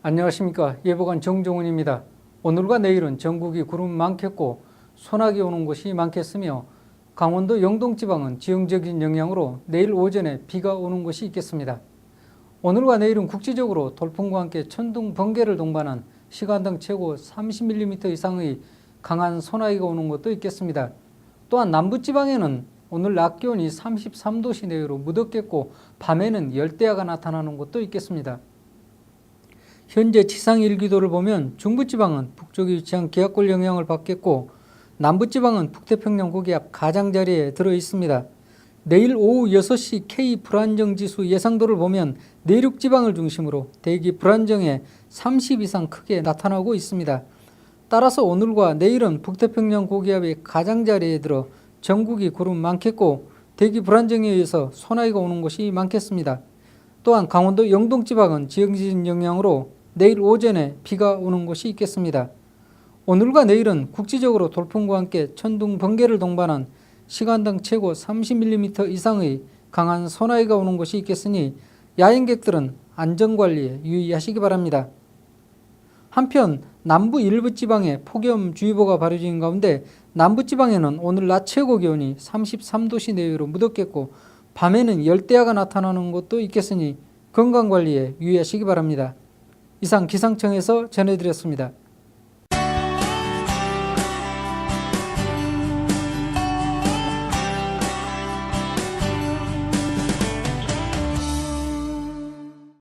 안녕하십니까 예보관 정종훈입니다. 오늘과 내일은 전국이 구름 많겠고 소나기 오는 곳이 많겠으며 강원도 영동지방은 지형적인 영향으로 내일 오전에 비가 오는 곳이 있겠습니다. 오늘과 내일은 국지적으로 돌풍과 함께 천둥 번개를 동반한 시간당 최고 30mm 이상의 강한 소나기가 오는 곳도 있겠습니다. 또한 남부지방에는 오늘 낮 기온이 33도 시내로 무덥겠고 밤에는 열대야가 나타나는 곳도 있겠습니다. 현재 지상 일기도를 보면 중부지방은 북쪽에 위치한 기압골 영향을 받겠고 남부지방은 북태평양 고기압 가장자리에 들어 있습니다. 내일 오후 6시 K 불안정 지수 예상도를 보면 내륙 지방을 중심으로 대기 불안정에 30 이상 크게 나타나고 있습니다. 따라서 오늘과 내일은 북태평양 고기압이 가장자리에 들어 전국이 구름 많겠고 대기 불안정에 의해서 소나기가 오는 곳이 많겠습니다. 또한 강원도 영동 지방은 지형진 영향으로 내일 오전에 비가 오는 곳이 있겠습니다. 오늘과 내일은 국지적으로 돌풍과 함께 천둥 번개를 동반한 시간당 최고 30mm 이상의 강한 소나기가 오는 곳이 있겠으니 야행객들은 안전관리에 유의하시기 바랍니다. 한편 남부 일부 지방에 폭염주의보가 발효 중인 가운데 남부 지방에는 오늘 낮 최고 기온이 33도씨 내외로 무덥겠고 밤에는 열대야가 나타나는 곳도 있겠으니 건강관리에 유의하시기 바랍니다. 이상 기상청에서 전해드렸습니다.